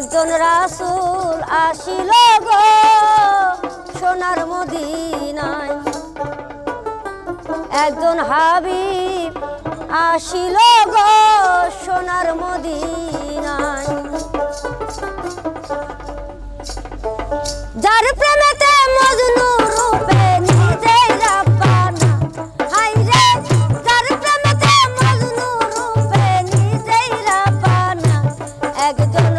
একজন রাসুল আসিল গো সোনার মদিনায়। একজন হাবিব আসিল গো সোনার মদিনায়। যার প্রেমেতে মজনু রূপে নিজেই রাব্বানা। হাই রে, যার প্রেমেতে মজনু রূপে নিজেই রাব্বানা। একজন